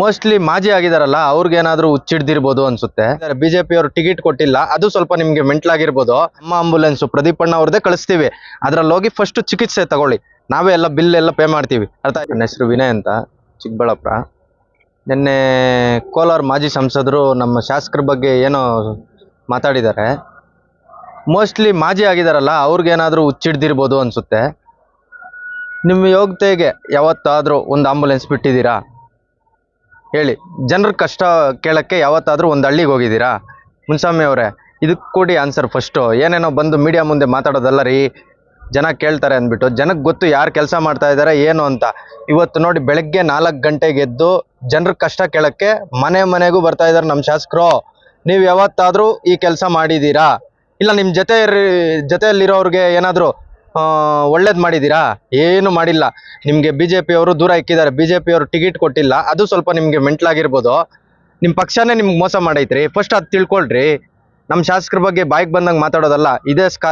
Mostly ಮಾಜಿ ಆಗಿದಾರಲ್ಲ, ಅವ್ರಿಗೇನಾದ್ರೂ ಹುಚ್ಚಿಡ್ದಿರ್ಬೋದು ಅನ್ಸುತ್ತೆ. BJP ಅವರು ಟಿಕೆಟ್ ಕೊಟ್ಟಿಲ್ಲ, ಅದು ಸ್ವಲ್ಪ ನಿಮ್ಗೆ ಮೆಂಟ್ಲಾಗಿರ್ಬೋದು ನಮ್ಮ ಆಂಬುಲೆನ್ಸ್ ಪ್ರದೀಪ್ ಅಣ್ಣ ಅವ್ರದ್ದೇ ಕಳಿಸ್ತೀವಿ. ಅದ್ರಲ್ಲಿ ಹೋಗಿ ಫಸ್ಟ್ ಚಿಕಿತ್ಸೆ ತಗೊಳ್ಳಿ. ನಾವೇ ಎಲ್ಲ ಬಿಲ್ ಎಲ್ಲ ಪೇ ಮಾಡ್ತೀವಿ. ಅರ್ಥ? ನನ್ನ ಹೆಸರು ವಿನಯ್ ಅಂತ, ಚಿಕ್ಕಬಳ್ಳಾಪುರ. ನಿನ್ನೆ ಕೋಲಾರ ಮಾಜಿ ಸಂಸದರು ನಮ್ಮ ಶಾಸಕರ ಬಗ್ಗೆ ಏನೋ ಮಾತಾಡಿದ್ದಾರೆ. ಮೋಸ್ಟ್ಲಿ ಮಾಜಿ ಆಗಿದಾರಲ್ಲ, ಅವ್ರಿಗೇನಾದ್ರೂ ಹುಚ್ಚಿಡ್ದಿರ್ಬೋದು ಅನ್ಸುತ್ತೆ. ನಿಮ್ಮ ಯೋಗ್ಯತೆಗೆ ಯಾವತ್ತಾದರೂ ಒಂದು ಆಂಬುಲೆನ್ಸ್ ಬಿಟ್ಟಿದ್ದೀರಾ? ಹೇಳಿ. ಜನರ ಕಷ್ಟ ಕೇಳಕ್ಕೆ ಯಾವತ್ತಾದರೂ ಒಂದು ಹಳ್ಳಿಗೆ ಹೋಗಿದ್ದೀರಾ? ಮುನ್ಸ್ವಾಮಿ ಅವರೇ ಇದಕ್ಕೆ ಕೊಡಿ ಆನ್ಸರ್ ಫಸ್ಟು ಏನೇನೋ ಬಂದು ಮೀಡಿಯಾ ಮುಂದೆ ಮಾತಾಡೋದಲ್ಲ ರೀ? ಜನ ಕೇಳ್ತಾರೆ ಅಂದ್ಬಿಟ್ಟು. ಜನಕ್ಕೆ ಗೊತ್ತು ಯಾರು ಕೆಲಸ ಮಾಡ್ತಾ ಇದ್ದಾರೆ ಏನು ಅಂತ. ಇವತ್ತು ನೋಡಿ ಬೆಳಗ್ಗೆ ನಾಲ್ಕು ಗಂಟೆಗೆ ಎದ್ದು ಜನರ ಕಷ್ಟ ಕೇಳಕ್ಕೆ ಮನೆ ಮನೆಗೂ ಬರ್ತಾ ಇದ್ದಾರೆ ನಮ್ಮ ಶಾಸಕರು. ನೀವು ಯಾವತ್ತಾದರೂ ಈ ಕೆಲಸ ಮಾಡಿದ್ದೀರಾ? ಇಲ್ಲ ನಿಮ್ಮ ಜೊತೆ ಜೊತೆಯಲ್ಲಿರೋರ್ಗೆ ಏನಾದರೂ ಒಳ್ಳೇದು ಮಾಡಿದ್ದೀರಾ ಏನು ಮಾಡಿಲ್ಲ. ನಿಮಗೆ ಬಿ ಜೆ ಪಿಯವರು ದೂರ ಇಕ್ಕಿದ್ದಾರೆ. ಬಿ ಜೆ ಪಿಯವರು ಟಿಕೆಟ್ ಕೊಟ್ಟಿಲ್ಲ. ಅದು ಸ್ವಲ್ಪ ನಿಮಗೆ ಮೆಂಟ್ಲಾಗಿರ್ಬೋದು ನಿಮ್ಮ ಪಕ್ಷನೇ ನಿಮ್ಗೆ ಮೋಸ ಮಾಡೈತ್ರಿ. ಫಸ್ಟ್ ಅದು ತಿಳ್ಕೊಳ್ರಿ. ನಮ್ಮ ಶಾಸಕರ ಬಗ್ಗೆ ಬಾಯ್ಗೆ ಬಂದಂಗೆ ಮಾತಾಡೋದಲ್ಲ, ಇದೇ ಸ್ಕಾ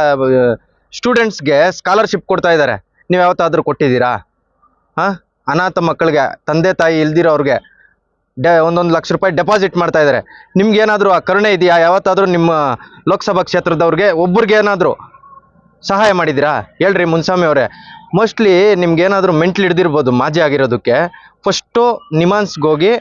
ಸ್ಟೂಡೆಂಟ್ಸ್ಗೆ ಸ್ಕಾಲರ್ಶಿಪ್ ಕೊಡ್ತಾ ಇದ್ದಾರೆ ನೀವು ಯಾವತ್ತಾದರೂ ಕೊಟ್ಟಿದ್ದೀರಾ? ಹಾಂ? ಅನಾಥ ಮಕ್ಕಳಿಗೆ, ತಂದೆ ತಾಯಿ ಇಲ್ದಿರೋರಿಗೆ ಡೆ, ಒಂದೊಂದು ಲಕ್ಷ ರೂಪಾಯಿ ಡೆಪಾಸಿಟ್ ಮಾಡ್ತಾ ಇದ್ದಾರೆ ನಿಮ್ಗೆ ಏನಾದರೂ ಆ ಕರುಣೆ ಇದೆಯಾ? ಯಾವತ್ತಾದರೂ ನಿಮ್ಮ ಲೋಕಸಭಾ ಕ್ಷೇತ್ರದವ್ರಿಗೆ? ಒಬ್ಬರಿಗೆ ಏನಾದರೂ ಸಹಾಯ ಮಾಡಿದ್ದೀರಾ? ಹೇಳ್ರಿ ಮುನ್ಸ್ವಾಮಿ ಅವರೇ. ಮೋಸ್ಟ್ಲಿ ನಿಮ್ಗೇನಾದರೂ ಮೆಂಟ್ಲ್ ಹಿಡ್ದಿರ್ಬೋದು, ಮಾಜಿ ಆಗಿರೋದಕ್ಕೆ. ಫಸ್ಟು ನಿಮಾನ್ಸ್ಗೆ ಹೋಗಿ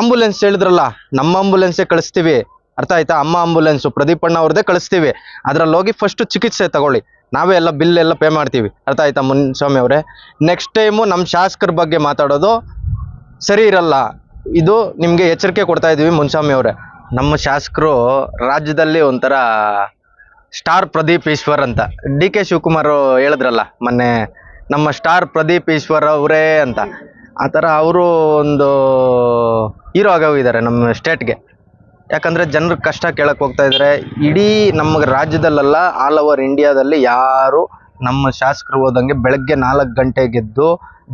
ಆಂಬುಲೆನ್ಸ್ ಹೇಳಿದ್ರಲ್ಲ, ನಮ್ಮ ಆಂಬುಲೆನ್ಸೇ ಕಳಿಸ್ತೀವಿ. ಅರ್ಥ ಆಯ್ತಾ? ಅಮ್ಮ ಆಂಬುಲೆನ್ಸು ಪ್ರದೀಪಣ್ಣ ಅವ್ರದ್ದೇ ಕಳಿಸ್ತೀವಿ. ಅದರಲ್ಲಿ ಹೋಗಿ ಫಸ್ಟು ಚಿಕಿತ್ಸೆ ತಗೊಳ್ಳಿ. ನಾವೇ ಎಲ್ಲ ಬಿಲ್ ಎಲ್ಲ ಪೇ ಮಾಡ್ತೀವಿ. ಅರ್ಥ ಆಯ್ತಾ ಮುನ್ಸ್ವಾಮಿ ಅವರೇ? ನೆಕ್ಸ್ಟ್ ಟೈಮು ನಮ್ಮ ಶಾಸಕರ ಬಗ್ಗೆ ಮಾತಾಡೋದು ಸರಿ ಇರಲ್ಲ. ಇದು ನಿಮಗೆ ಎಚ್ಚರಿಕೆ ಕೊಡ್ತಾ ಇದ್ದೀವಿ ಮುನ್ಸ್ವಾಮಿ ಅವರೇ. ನಮ್ಮ ಶಾಸಕರು ರಾಜ್ಯದಲ್ಲಿ ಒಂಥರ ಸ್ಟಾರ್ ಪ್ರದೀಪ್ ಈಶ್ವರ್ ಅಂತ. ಡಿ ಕೆ ಶಿವಕುಮಾರ್ ಹೇಳಿದ್ರಲ್ಲ, ಮೊನ್ನೆ ನಮ್ಮ ಸ್ಟಾರ್ ಪ್ರದೀಪ್ ಈಶ್ವರ್ ಅವರೇ ಅಂತ. ಆ ಥರ ಅವರು ಒಂದು ಹೀರೋ ಆಗೋಗಿದ್ದಾರೆ ನಮ್ಮ ಸ್ಟೇಟ್ಗೆ ಯಾಕಂದರೆ ಜನರ ಕಷ್ಟ ಕೇಳಕ್ಕೆ ಹೋಗ್ತಾ ಇದ್ದಾರೆ ಇಡೀ ನಮ್ಮ ರಾಜ್ಯದಲ್ಲೆಲ್ಲ ಆಲ್ ಓವರ್ ಇಂಡಿಯಾದಲ್ಲಿ ಯಾರು ನಮ್ಮ ಶಾಸಕರು ಹೋದಂಗೆ ಬೆಳಗ್ಗೆ ನಾಲ್ಕು ಗಂಟೆಗೆದ್ದು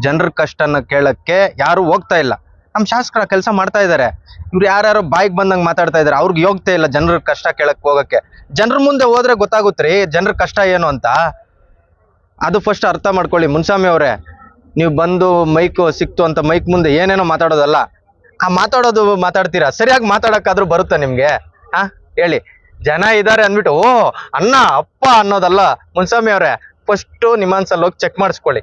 ಜನರ ಕಷ್ಟನ ಕೇಳೋಕ್ಕೆ ಯಾರೂ ಹೋಗ್ತಾ ಇಲ್ಲ. ನಮ್ಮ ಶಾಸಕರ ಕೆಲಸ ಮಾಡ್ತಾ ಇದ್ದಾರೆ ಇವ್ರು ಯಾರ್ಯಾರೋ ಬಾಯಿಗೆ ಬಂದಂಗೆ ಮಾತಾಡ್ತಾ ಇದ್ದಾರೆ ಅವ್ರಿಗೆ ಯೋಗ್ಯತೆ ಇಲ್ಲ ಜನರ ಕಷ್ಟ ಕೇಳಕ್ಕೆ ಹೋಗಕ್ಕೆ. ಜನರ ಮುಂದೆ ಹೋದ್ರೆ ಗೊತ್ತಾಗುತ್ತೆ ಜನರ ಕಷ್ಟ ಏನು ಅಂತ. ಅದು ಫಸ್ಟ್ ಅರ್ಥ ಮಾಡ್ಕೊಳ್ಳಿ. ಮುನ್ಸ್ವಾಮಿ ಅವರೇ, ನೀವು ಬಂದು ಮೈಕ್ ಸಿಕ್ತು ಅಂತ ಮೈಕ್ ಮುಂದೆ ಏನೇನೋ ಮಾತಾಡೋದಲ್ಲ, ಆ ಮಾತಾಡೋದು ಮಾತಾಡ್ತೀರಾ? ಸರಿಯಾಗಿ ಮಾತಾಡಕ್ಕಾದ್ರೂ ಬರುತ್ತಾ ನಿಮಗೆ? ಹಾ ಹೇಳಿ. ಜನ ಇದ್ದಾರೆ ಅಂದ್ಬಿಟ್ಟು, ಓ, ಅಣ್ಣ, ಅಪ್ಪ ಅನ್ನೋದಲ್ಲ. ಮುನ್ಸ್ವಾಮಿ ಅವರೇ ಫಸ್ಟು ನಿಮ್ಮನ್ಸಲ್ಲಿ ಹೋಗಿ ಚೆಕ್ ಮಾಡಿಸ್ಕೊಳ್ಳಿ.